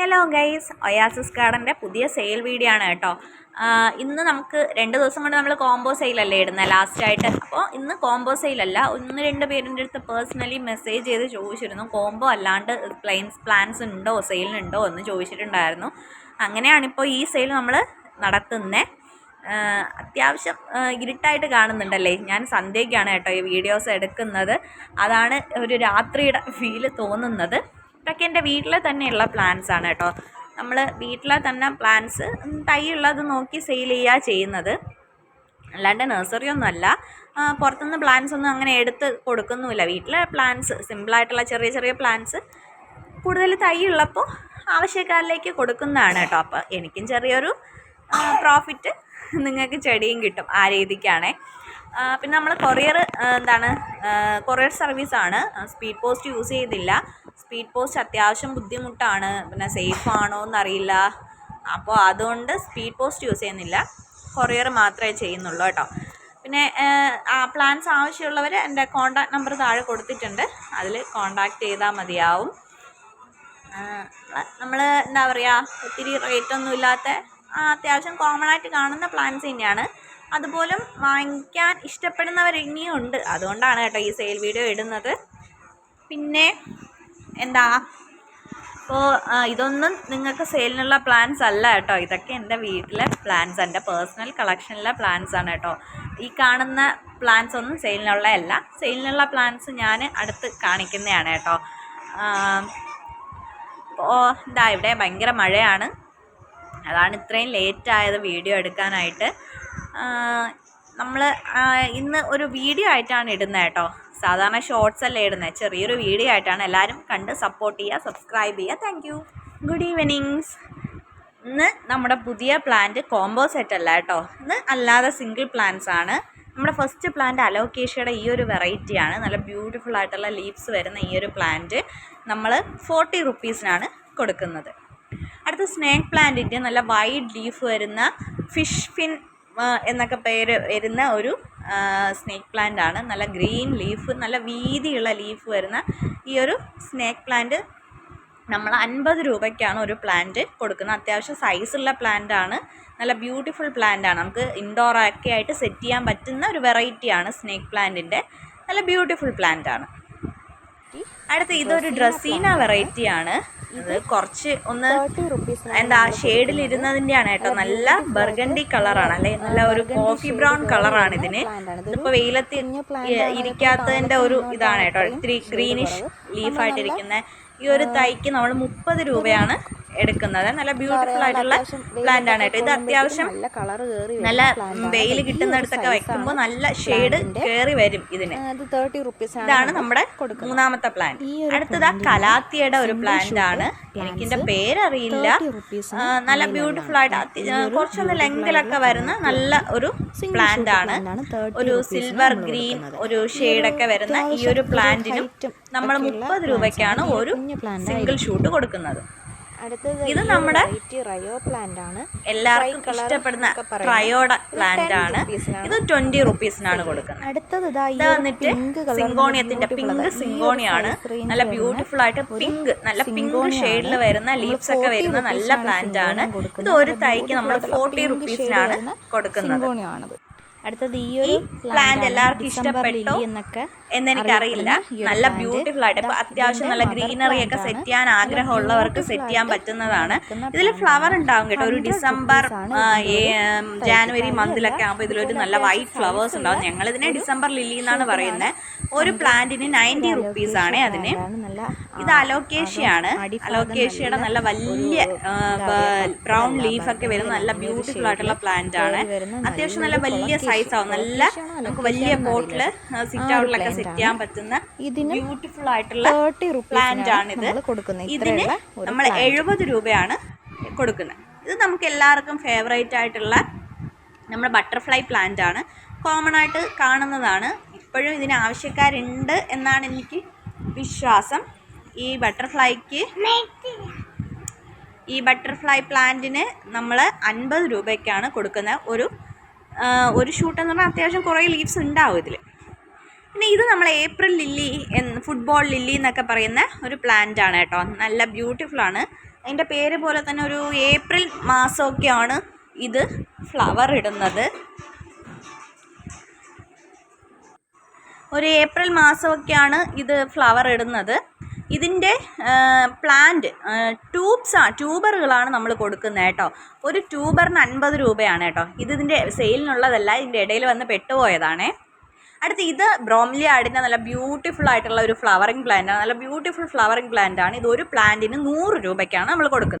Hello guys oasis ഗാർഡന്റെ പുതിയ sale video ആണ് കേട്ടോ. ഇന്ന് നമുക്ക് രണ്ട് ദിവസം കൊണ്ട് നമ്മൾ കോംബോ സെയിലല്ലേ ഇടുന്നത് ലാസ്റ്റായിട്ട് അപ്പോൾ ഇന്ന് കോംബോ സെയിലല്ല ഒന്ന് രണ്ട് പേരിന്റെ അടുത്ത് പേഴ്സണലി മെസ്സേജ് ചെയ്ത് ചോദിച്ചിരുന്നു. കോംബോ അല്ലാണ്ട് പ്ലെയിൻസ് പ്ലാൻസ് ഉണ്ടോ? സെയിലിനുണ്ടോ എന്ന് ചോദിച്ചിട്ടുണ്ടായിരുന്നു. അങ്ങനെയാണിപ്പോൾ ഈ സെയിൽ നമ്മൾ നടത്തുന്നത് അത്യാവശ്യം ഇരുട്ടായിട്ട് കാണുന്നുണ്ടല്ലേ? ഞാൻ സന്ധ്യയ്ക്കാണ് കേട്ടോ ഈ വീഡിയോസ് എടുക്കുന്നത്. അതാണ് ഒരു രാത്രിയുടെ ഫീൽ തോന്നുന്നത്. ഇതൊക്കെ എന്റെ വീട്ടിൽ തന്നെയുള്ള പ്ലാന്റ്സ് ആണ് കേട്ടോ. നമ്മൾ വീട്ടിലെ തന്നെ പ്ലാന്റ്സ് തൈ ഉള്ളത് നോക്കി സെയിൽ ചെയ്യുക ചെയ്യുന്നത്. അല്ലാണ്ട് നഴ്സറി ഒന്നുമല്ല പുറത്തുനിന്ന് പ്ലാന്റ്സ് ഒന്നും അങ്ങനെ എടുത്ത് കൊടുക്കുന്നുമില്ല. വീട്ടിലെ പ്ലാന്റ്സ് സിമ്പിളായിട്ടുള്ള ചെറിയ ചെറിയ പ്ലാന്റ്സ് കൂടുതൽ തൈ ഉള്ളപ്പോൾ ആവശ്യക്കാരിലേക്ക് കൊടുക്കുന്നതാണ് കേട്ടോ. അപ്പോൾ എനിക്കും ചെറിയൊരു പ്രോഫിറ്റ് നിങ്ങൾക്ക് ചെടിയും കിട്ടും ആ രീതിക്കാണേ. പിന്നെ നമ്മൾ കൊറിയർ എന്താണ് കൊറിയർ സർവീസാണ് സ്പീഡ് പോസ്റ്റ് യൂസ് ചെയ്തില്ല. സ്പീഡ് പോസ്റ്റ് അത്യാവശ്യം ബുദ്ധിമുട്ടാണ്. പിന്നെ സേഫ് ആണോ എന്നറിയില്ല. അപ്പോൾ അതുകൊണ്ട് സ്പീഡ് പോസ്റ്റ് യൂസ് ചെയ്യുന്നില്ല. കൊറിയർ മാത്രമേ ചെയ്യുന്നുള്ളൂ കേട്ടോ. പിന്നെ ആ പ്ലാൻസ് ആവശ്യമുള്ളവർ എന്റെ കോൺടാക്ട് നമ്പർ താഴെ കൊടുത്തിട്ടുണ്ട്. അതിൽ കോൺടാക്റ്റ് ചെയ്താൽ മതിയാവും. നമ്മൾ എന്താ പറയുക ഒത്തിരി റേറ്റൊന്നും ഇല്ലാത്ത അത്യാവശ്യം കോമൺ ആയിട്ട് കാണുന്ന പ്ലാൻസ് തന്നെയാണ്. അതുപോലും വാങ്ങിക്കാൻ ഇഷ്ടപ്പെടുന്നവർ ഇനിയും ഉണ്ട്. അതുകൊണ്ടാണ് കേട്ടോ ഈ സെയിൽ വീഡിയോ ഇടുന്നത്. പിന്നെ എന്താ? അപ്പോൾ ഇതൊന്നും നിങ്ങൾക്ക് സെയിലിനുള്ള പ്ലാൻസ് അല്ല കേട്ടോ. ഇതൊക്കെ എന്റെ വീട്ടിലെ പ്ലാൻസ് എന്റെ പേഴ്സണൽ കളക്ഷനിലെ പ്ലാൻസ് ആണ് കേട്ടോ. ഈ കാണുന്ന പ്ലാൻസ് ഒന്നും സെയിലിനുള്ള അല്ല സെയിലിനുള്ള പ്ലാൻസ് ഞാൻ അടുത്ത് കാണിക്കുന്നതാണ് കേട്ടോ. ഓ ഇതാ ഇവിടെ ഭയങ്കര മഴയാണ്. അതാണ് ഇത്രയും ലേറ്റ് ആയത് വീഡിയോ എടുക്കാനായിട്ട്. നമ്മൾ ഇന്ന് ഒരു വീഡിയോ ആയിട്ടാണ് ഇടുന്നത് കേട്ടോ. സാധാരണ ഷോർട്സ് അല്ലേ ഇടുന്നത് ചെറിയൊരു വീഡിയോ ആയിട്ടാണ് എല്ലാവരും കണ്ട് സപ്പോർട്ട് ചെയ്യുക സബ്സ്ക്രൈബ് ചെയ്യുക താങ്ക് ഗുഡ് ഈവനിങ്സ് ഇന്ന് നമ്മുടെ പുതിയ പ്ലാന്റ് കോംബോ സെറ്റ് അല്ല കേട്ടോ. ഇന്ന് അല്ലാതെ സിംഗിൾ പ്ലാന്റ്സ് ആണ്. നമ്മുടെ ഫസ്റ്റ് പ്ലാന്റ് അലോക്കേഷ്യയുടെ ഈ ഒരു വെറൈറ്റിയാണ് നല്ല ബ്യൂട്ടിഫുൾ ആയിട്ടുള്ള ലീവ്സ് വരുന്ന ഈ ഒരു പ്ലാന്റ് നമ്മൾ ഫോർട്ടി റുപ്പീസിനാണ് കൊടുക്കുന്നത്. അടുത്ത സ്നേക്ക് പ്ലാന്റിന്റെ നല്ല വൈഡ് ലീഫ് വരുന്ന ഫിഷ് ഫിൻ എന്നൊക്കെ പേര് വരുന്ന ഒരു സ്നേക്ക് പ്ലാന്റ് ആണ്. നല്ല ഗ്രീൻ ലീഫ് നല്ല വീതിയുള്ള ലീഫ് വരുന്ന ഈ ഒരു സ്നേക്ക് പ്ലാന്റ് നമ്മൾ അൻപത് രൂപയ്ക്കാണ് ഒരു പ്ലാന്റ് കൊടുക്കുന്നത്. അത്യാവശ്യം സൈസുള്ള പ്ലാന്റ് ആണ്. നല്ല ബ്യൂട്ടിഫുൾ പ്ലാന്റ് ആണ്. നമുക്ക് ഇൻഡോർ ഒക്കെ ആയിട്ട് സെറ്റ് ചെയ്യാൻ പറ്റുന്ന ഒരു വെറൈറ്റിയാണ് സ്നേക്ക് പ്ലാന്റിന്റെ നല്ല ബ്യൂട്ടിഫുൾ പ്ലാന്റ് ആണ്. അടുത്ത ഇതൊരു ഡ്രസ്സീന വെറൈറ്റി ആണ്. ഇത് കുറച്ച് ഒന്ന് എന്താ ഷെയ്ഡിൽ ഇരുന്നതിന്റെയാണ് കേട്ടോ. നല്ല ബർഗണ്ടി കളറാണ് അല്ലെ? നല്ല ഒരു കോഫി ബ്രൗൺ കളറാണ് ഇതിന്. ഇതിപ്പോ വെയിലത്ത് ഇരിക്കാത്തതിന്റെ ഒരു ഇതാണ് കേട്ടോ. ഇത്തിരി ഗ്രീനിഷ് ലീഫായിട്ടിരിക്കുന്ന ഈ ഒരു തൈക്ക് നമ്മൾ മുപ്പത് രൂപയാണ്. എടുക്കുന്നത്. നല്ല ബ്യൂട്ടിഫുൾ ആയിട്ടുള്ള പ്ലാന്റ് ആണ് കേട്ടോ. ഇത് അത്യാവശ്യം നല്ല വെയിൽ കിട്ടുന്നിടത്തൊക്കെ വെക്കുമ്പോൾ നല്ല ഷെയ്ഡ് കയറി വരും ഇതിന്. ഇതാണ് നമ്മുടെ മൂന്നാമത്തെ പ്ലാന്റ് അടുത്തത് കലാത്തിയുടെ ഒരു പ്ലാന്റ് ആണ്. എനിക്കിന്റെ പേരറിയില്ല. നല്ല ബ്യൂട്ടിഫുൾ ആയിട്ട് കുറച്ചൊന്ന് ലെങ്തിലൊക്കെ വരുന്ന നല്ല ഒരു പ്ലാന്റ് ആണ്. ഒരു സിൽവർ ഗ്രീൻ ഒരു ഷെയ്ഡൊക്കെ വരുന്ന ഈ ഒരു പ്ലാന്റിനും നമ്മൾ മുപ്പത് രൂപയ്ക്കാണ് ഒരു സിംഗിൾ ഷൂട്ട് കൊടുക്കുന്നത്. ഇത് നമ്മുടെ ആണ്. എല്ലാവർക്കും ഇഷ്ടപ്പെടുന്ന ട്രയോഡ പ്ലാന്റ് ആണ്. ഇത് ട്വന്റി റുപ്പീസിനാണ് കൊടുക്കുന്നത്. അടുത്തത് വന്നിട്ട് സിങ്കോണിയത്തിന്റെ പിങ്ക് സിങ്കോണിയാണ്. നല്ല ബ്യൂട്ടിഫുൾ ആയിട്ട് പിങ്ക് നല്ല പിങ്ക് ഷെയ്ഡിൽ വരുന്ന ലീവ്സ് ഒക്കെ വരുന്ന നല്ല പ്ലാന്റ് ആണ് ഇത് ഒരു തൈക്ക് നമ്മൾ ഫോർട്ടി റുപ്പീസിനാണ് കൊടുക്കുന്നത്. അടുത്തത് ഈ ഒരു പ്ലാന്റ് എല്ലാവർക്കും ഇഷ്ടപ്പെട്ടു എന്നൊക്കെ എന്നെനിക്കറിയില്ല. നല്ല ബ്യൂട്ടിഫുൾ ആയിട്ട് ഇപ്പൊ അത്യാവശ്യം നല്ല ഗ്രീനറി ഒക്കെ സെറ്റ് ചെയ്യാൻ ആഗ്രഹമുള്ളവർക്ക് സെറ്റ് ചെയ്യാൻ പറ്റുന്നതാണ്. ഇതിൽ ഫ്ലവർ ഉണ്ടാവും കേട്ടോ ഒരു ഡിസംബർ ജാനുവരി മന്തിലൊക്കെ ആകുമ്പോൾ ഇതിലൊരു നല്ല വൈറ്റ് ഫ്ലവേഴ്സ് ഉണ്ടാവും. ഞങ്ങൾ ഇതിനെ ഡിസംബർ ലില്ലി എന്നാണ് പറയുന്നത് ഒരു പ്ലാന്റിന് നയന്റി റുപ്പീസ് ആണ് അതിന്. ഇത് അലോക്കേഷ്യയാണ് അലോക്കേഷ്യയുടെ നല്ല വലിയ ബ്രൗൺ ലീഫ് ഒക്കെ വരുന്ന നല്ല ബ്യൂട്ടിഫുൾ ആയിട്ടുള്ള പ്ലാന്റ് ആണ്. അത്യാവശ്യം നല്ല വലിയ സൈസ് ആവും. നല്ല നമുക്ക് വലിയ ബോട്ടിൽ സിറ്റ് ഔട്ടിലൊക്കെ സെറ്റ് ചെയ്യാൻ പറ്റുന്ന ബ്യൂട്ടിഫുൾ ആയിട്ടുള്ള പ്ലാന്റ് ആണ് ഇത്. ഇതിന് നമ്മൾ എഴുപത് രൂപയാണ് കൊടുക്കുന്നത്. ഇത് നമുക്ക് എല്ലാവർക്കും ഫേവറേറ്റ് ആയിട്ടുള്ള നമ്മുടെ ബട്ടർഫ്ലൈ പ്ലാന്റ് ആണ്. കോമൺ ആയിട്ട് കാണുന്നതാണ്. ഇപ്പോഴും ഇതിന് ആവശ്യക്കാരുണ്ട് എന്നാണ് എനിക്ക് വിശ്വാസം. ഈ ബട്ടർഫ്ലൈക്ക് ഈ ബട്ടർഫ്ലൈ പ്ലാന്റിന് നമ്മൾ അൻപത് രൂപയ്ക്കാണ് കൊടുക്കുന്നത്. ഒരു ഒരു ഷൂട്ട് എന്ന് പറഞ്ഞാൽ അത്യാവശ്യം കുറേ ലീവ്സ് ഉണ്ടാവും ഇതിൽ പിന്നെ ഇത് നമ്മൾ ഏപ്രിൽ ലില്ലി എന്ന് ഫുട്ബോൾ ലില്ലി എന്നൊക്കെ പറയുന്ന ഒരു പ്ലാന്റ് ആണ് കേട്ടോ. നല്ല ബ്യൂട്ടിഫുൾ ആണ്. അതിന്റെ പേര് പോലെ തന്നെ ഒരു ഏപ്രിൽ മാസമൊക്കെയാണ് ഇത് ഫ്ലവർ ഇടുന്നത്. ഒരു ഏപ്രിൽ മാസമൊക്കെയാണ് ഇത് ഫ്ലവർ ഇടുന്നത്. ഇതിന്റെ പ്ലാന്റ് ട്യൂബ്സാണ് ട്യൂബറുകളാണ് നമ്മൾ കൊടുക്കുന്നത് കേട്ടോ. ഒരു ട്യൂബറിന് അൻപത് രൂപയാണ് കേട്ടോ. ഇത് ഇതിന്റെ സെയിലിനുള്ളതല്ല ഇതിന്റെ ഇടയിൽ വന്ന് പെട്ടുപോയതാണേ. അടുത്ത് ഇത് ബ്രോംലി ആടിന്റെ നല്ല ബ്യൂട്ടിഫുൾ ആയിട്ടുള്ള ഒരു ഫ്ലവറിങ് പ്ലാന്റ് ആണ്. നല്ല ബ്യൂട്ടിഫുൾ ഫ്ലവറിങ് പ്ലാന്റ് ആണ്. ഇത് ഒരു പ്ലാന്റിന് നൂറ് രൂപയ്ക്കാണ് നമ്മൾ കൊടുക്കുന്നത്.